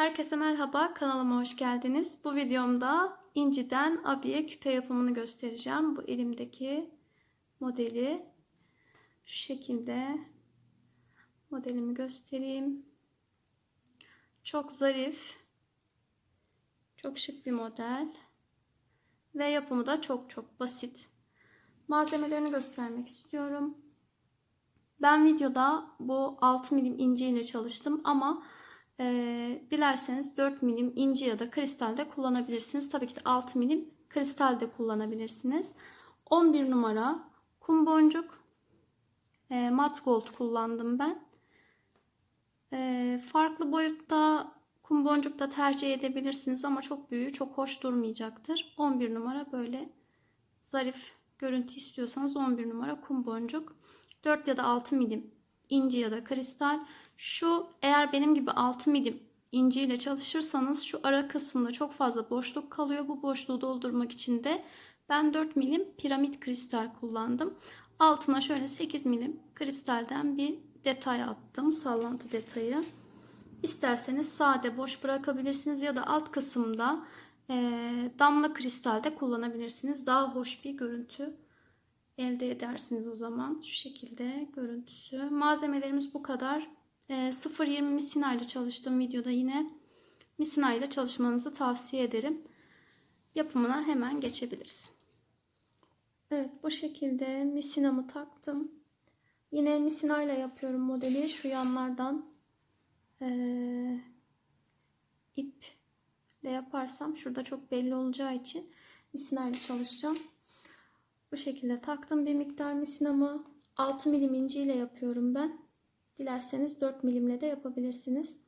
Herkese merhaba, kanalıma hoş geldiniz. Bu videomda inciden abiye küpe yapımını göstereceğim. Bu elimdeki modeli şu şekilde modelimi göstereyim. Çok zarif, çok şık bir model ve yapımı da çok çok basit. Malzemelerini göstermek istiyorum. Ben videoda bu 6 milim inci ile çalıştım ama e, dilerseniz 4 milim inci ya da kristal de kullanabilirsiniz. Tabii ki de 6 milim kristal de kullanabilirsiniz. 11 numara kum boncuk e, mat gold kullandım ben. E, farklı boyutta kum boncuk da tercih edebilirsiniz ama çok büyüğü çok hoş durmayacaktır. 11 numara böyle zarif görüntü istiyorsanız 11 numara kum boncuk. 4 ya da 6 milim inci ya da kristal. Şu eğer benim gibi 6 milim inci ile çalışırsanız şu ara kısımda çok fazla boşluk kalıyor. Bu boşluğu doldurmak için de ben 4 milim piramit kristal kullandım. Altına şöyle 8 milim kristalden bir detay attım. Sallantı detayı. İsterseniz sade boş bırakabilirsiniz ya da alt kısımda e, damla kristal de kullanabilirsiniz. Daha hoş bir görüntü elde edersiniz o zaman. Şu şekilde görüntüsü. Malzemelerimiz bu kadar. E, 0.20 misina ile çalıştığım videoda yine misina ile çalışmanızı tavsiye ederim. Yapımına hemen geçebiliriz. Evet bu şekilde misinamı taktım. Yine misina ile yapıyorum modeli. Şu yanlardan e, iple yaparsam şurada çok belli olacağı için misina ile çalışacağım. Bu şekilde taktım bir miktar misinamı. 6 milim inci ile yapıyorum ben. Dilerseniz 4 milimle de yapabilirsiniz.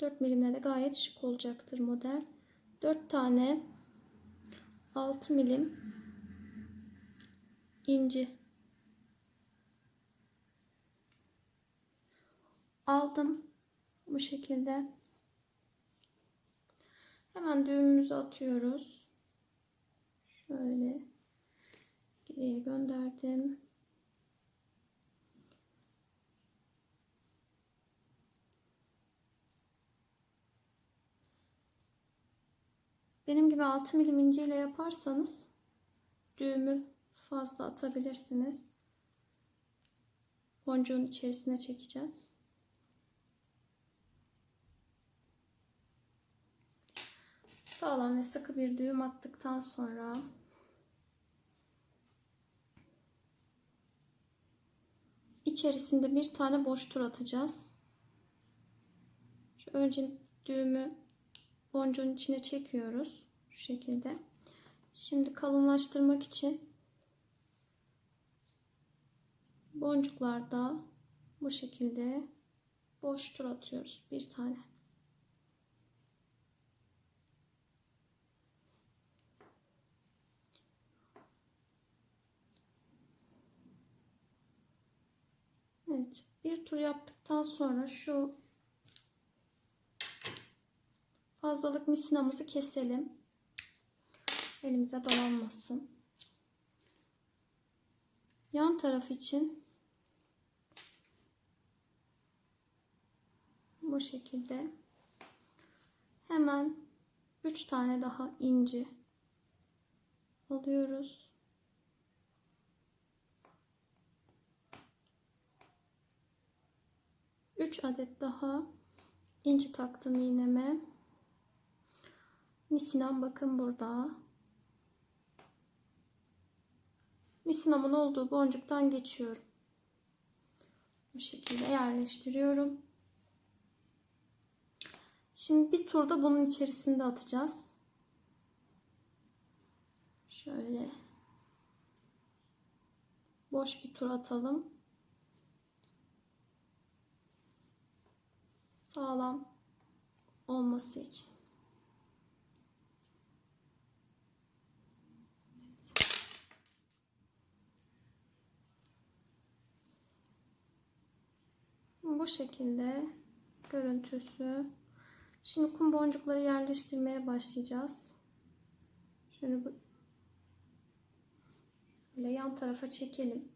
4 milimle de gayet şık olacaktır model. 4 tane 6 milim inci aldım. Bu şekilde. Hemen düğümümüzü atıyoruz. Şöyle geriye gönderdim. Benim gibi 6 milim ince ile yaparsanız düğümü fazla atabilirsiniz. Boncuğun içerisine çekeceğiz. Sağlam ve sıkı bir düğüm attıktan sonra içerisinde bir tane boş tur atacağız. Şu önce düğümü boncuğun içine çekiyoruz. Şu şekilde. Şimdi kalınlaştırmak için boncuklarda bu şekilde boş tur atıyoruz. Bir tane. Evet, bir tur yaptıktan sonra şu fazlalık misinamızı keselim. Elimize dolanmasın. Yan taraf için bu şekilde hemen 3 tane daha inci alıyoruz. 3 adet daha inci taktım iğneme. Misinam bakın burada. Misinamın olduğu boncuktan geçiyorum. Bu şekilde yerleştiriyorum. Şimdi bir turda bunun içerisinde atacağız. Şöyle boş bir tur atalım. sağlam olması için. Bu şekilde görüntüsü. Şimdi kum boncukları yerleştirmeye başlayacağız. Şöyle böyle yan tarafa çekelim.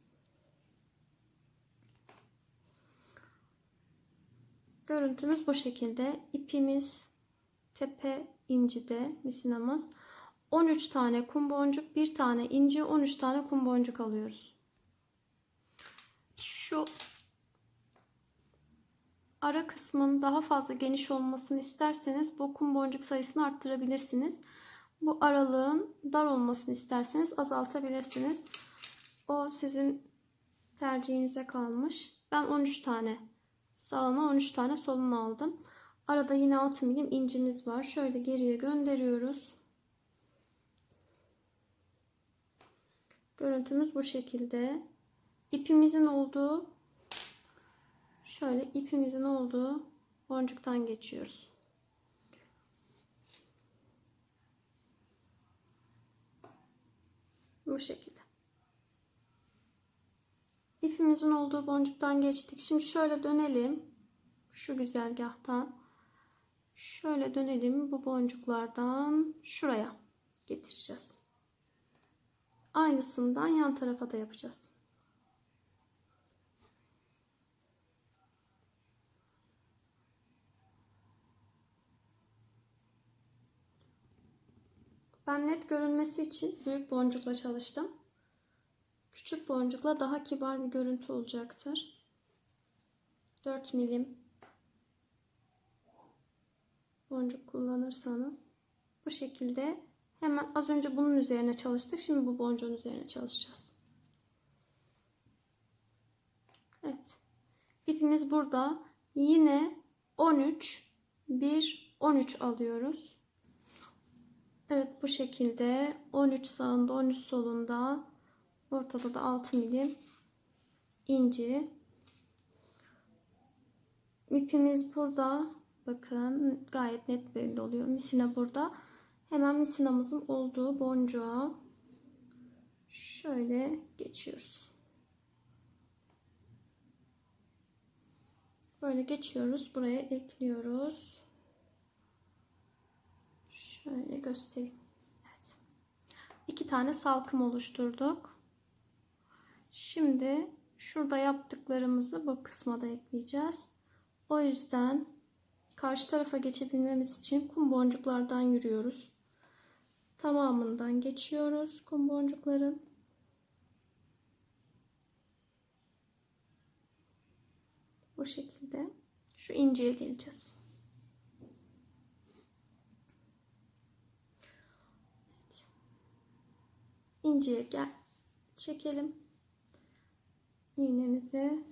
Görüntümüz bu şekilde. İpimiz tepe incide misinamız. 13 tane kum boncuk, bir tane inci, 13 tane kum boncuk alıyoruz. Şu ara kısmın daha fazla geniş olmasını isterseniz bu kum boncuk sayısını arttırabilirsiniz. Bu aralığın dar olmasını isterseniz azaltabilirsiniz. O sizin tercihinize kalmış. Ben 13 tane sağına 13 tane soluna aldım. Arada yine 6 milim incimiz var. Şöyle geriye gönderiyoruz. Görüntümüz bu şekilde. İpimizin olduğu şöyle ipimizin olduğu boncuktan geçiyoruz. Bu şekilde. İpimizin olduğu boncuktan geçtik. Şimdi şöyle dönelim. Şu güzergahtan. Şöyle dönelim. Bu boncuklardan şuraya getireceğiz. Aynısından yan tarafa da yapacağız. Ben net görünmesi için büyük boncukla çalıştım. Küçük boncukla daha kibar bir görüntü olacaktır. 4 milim boncuk kullanırsanız bu şekilde hemen az önce bunun üzerine çalıştık. Şimdi bu boncuğun üzerine çalışacağız. Evet. İpimiz burada. Yine 13 1 13 alıyoruz. Evet bu şekilde 13 sağında 13 solunda ortada da 6 milim inci. İpimiz burada. Bakın gayet net belli oluyor. Misina burada. Hemen misinamızın olduğu boncuğa şöyle geçiyoruz. Böyle geçiyoruz buraya ekliyoruz Şöyle göstereyim. Evet. İki tane salkım oluşturduk. Şimdi şurada yaptıklarımızı bu kısma da ekleyeceğiz. O yüzden karşı tarafa geçebilmemiz için kum boncuklardan yürüyoruz. Tamamından geçiyoruz kum boncukların. Bu şekilde şu inceye geleceğiz. İnceye gel. Çekelim. İğnemizi.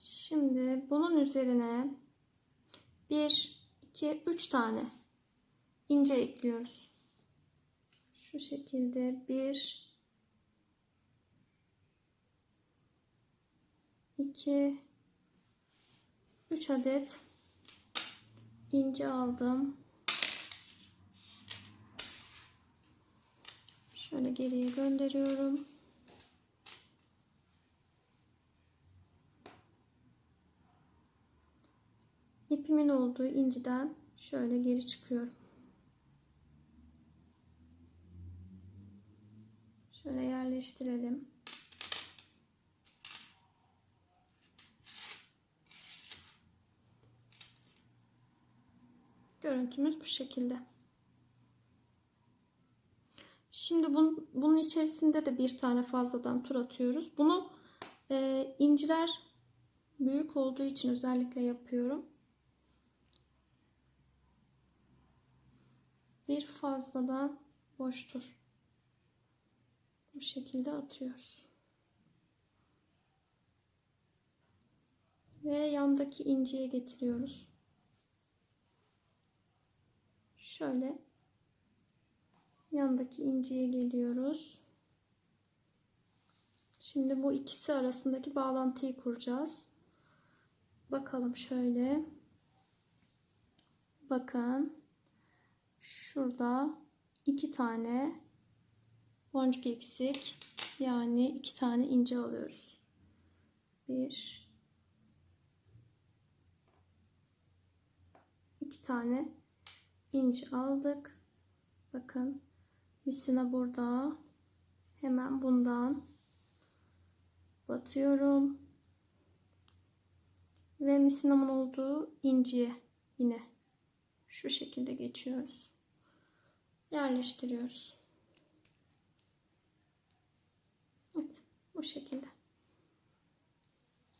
Şimdi bunun üzerine 1 2 3 tane ince ekliyoruz. Şu şekilde 1 2 3 adet ince aldım Şöyle geriye gönderiyorum. İpimin olduğu inciden şöyle geri çıkıyorum. Şöyle yerleştirelim. Görüntümüz bu şekilde. Şimdi bunun, bunun içerisinde de bir tane fazladan tur atıyoruz. Bunu e, inciler büyük olduğu için özellikle yapıyorum. Bir fazladan boş tur. Bu şekilde atıyoruz. Ve yandaki inciye getiriyoruz. Şöyle yandaki inciye geliyoruz. Şimdi bu ikisi arasındaki bağlantıyı kuracağız. Bakalım şöyle. Bakın. Şurada iki tane boncuk eksik. Yani iki tane ince alıyoruz. Bir. iki tane ince aldık. Bakın misina burada. Hemen bundan batıyorum. ve misinamın olduğu inciye yine şu şekilde geçiyoruz. Yerleştiriyoruz. Evet, bu şekilde.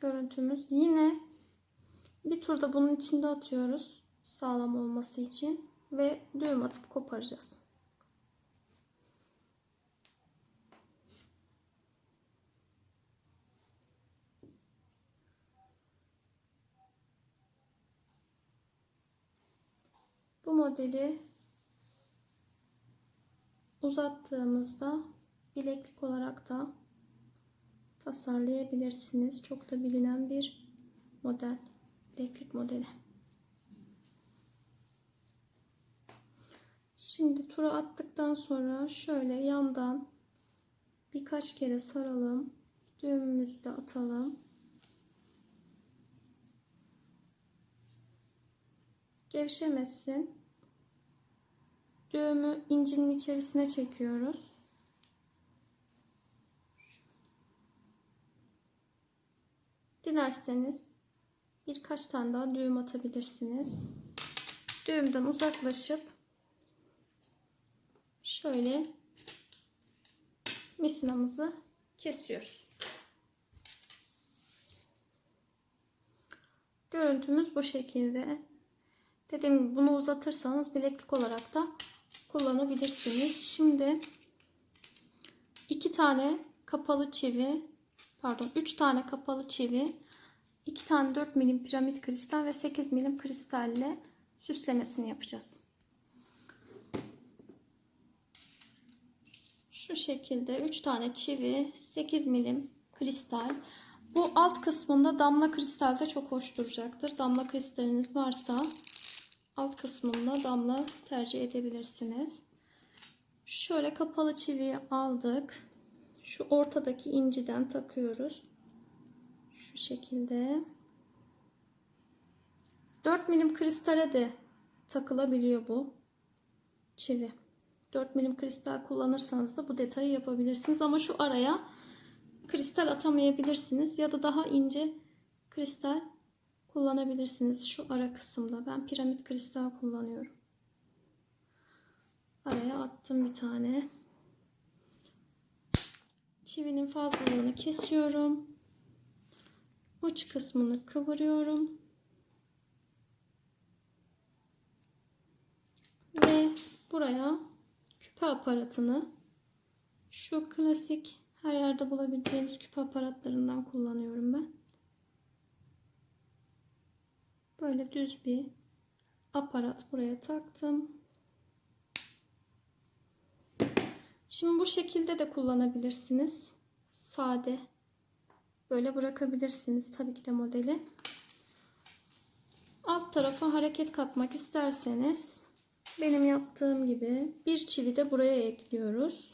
Görüntümüz yine bir turda bunun içinde atıyoruz sağlam olması için ve düğüm atıp koparacağız. Bu modeli uzattığımızda bileklik olarak da tasarlayabilirsiniz. Çok da bilinen bir model. Bileklik modeli. Şimdi tura attıktan sonra şöyle yandan birkaç kere saralım. Düğümümüzü de atalım. Gevşemesin. Düğümü incinin içerisine çekiyoruz. Dilerseniz birkaç tane daha düğüm atabilirsiniz. Düğümden uzaklaşıp şöyle misinamızı kesiyoruz. Görüntümüz bu şekilde. Dediğim gibi bunu uzatırsanız bileklik olarak da kullanabilirsiniz. Şimdi iki tane kapalı çivi pardon 3 tane kapalı çivi 2 tane 4 milim piramit kristal ve 8 milim kristalle süslemesini yapacağız. Şu şekilde 3 tane çivi 8 milim kristal bu alt kısmında damla kristal de çok hoş duracaktır. Damla kristaliniz varsa alt kısmında damla tercih edebilirsiniz. Şöyle kapalı çiviyi aldık. Şu ortadaki inciden takıyoruz. Şu şekilde. 4 milim kristale de takılabiliyor bu çivi. 4 milim kristal kullanırsanız da bu detayı yapabilirsiniz. Ama şu araya kristal atamayabilirsiniz. Ya da daha ince kristal kullanabilirsiniz. Şu ara kısımda. Ben piramit kristal kullanıyorum. Araya attım bir tane. Çivinin fazlalığını kesiyorum. Uç kısmını kıvırıyorum. Ve buraya küpe aparatını şu klasik her yerde bulabileceğiniz küpe aparatlarından kullanıyorum ben. Böyle düz bir aparat buraya taktım. Şimdi bu şekilde de kullanabilirsiniz. Sade. Böyle bırakabilirsiniz tabii ki de modeli. Alt tarafa hareket katmak isterseniz benim yaptığım gibi bir çivi de buraya ekliyoruz.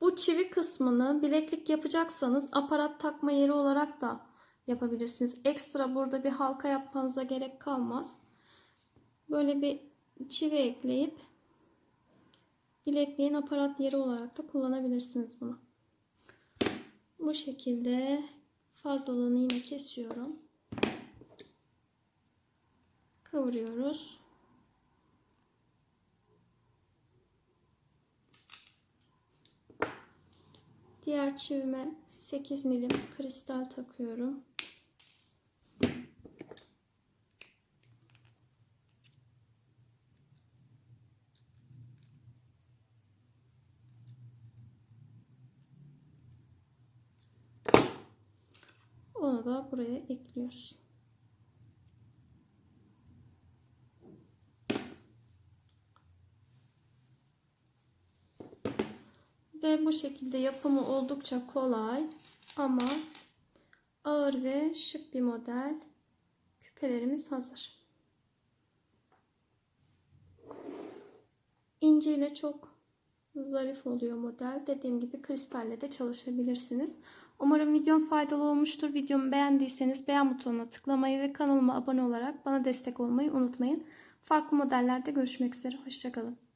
Bu çivi kısmını bileklik yapacaksanız aparat takma yeri olarak da yapabilirsiniz. Ekstra burada bir halka yapmanıza gerek kalmaz. Böyle bir çivi ekleyip bilekliğin aparat yeri olarak da kullanabilirsiniz bunu. Bu şekilde fazlalığını yine kesiyorum. Kıvırıyoruz. Diğer çivime 8 milim kristal takıyorum. Onu da buraya ekliyoruz. Ve bu şekilde yapımı oldukça kolay ama ağır ve şık bir model. Küpelerimiz hazır. İnci ile çok zarif oluyor model. Dediğim gibi kristalle de çalışabilirsiniz. Umarım videom faydalı olmuştur. Videomu beğendiyseniz beğen butonuna tıklamayı ve kanalıma abone olarak bana destek olmayı unutmayın. Farklı modellerde görüşmek üzere. Hoşçakalın.